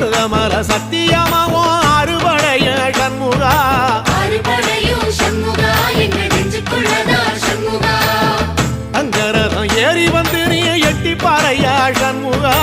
சரணம் மருதமர சத்தியமாவோ அறுபடைய சண்முகா. அங்கரதம் ஏறி வந்து நீ எட்டி பாறையா சண்முகா.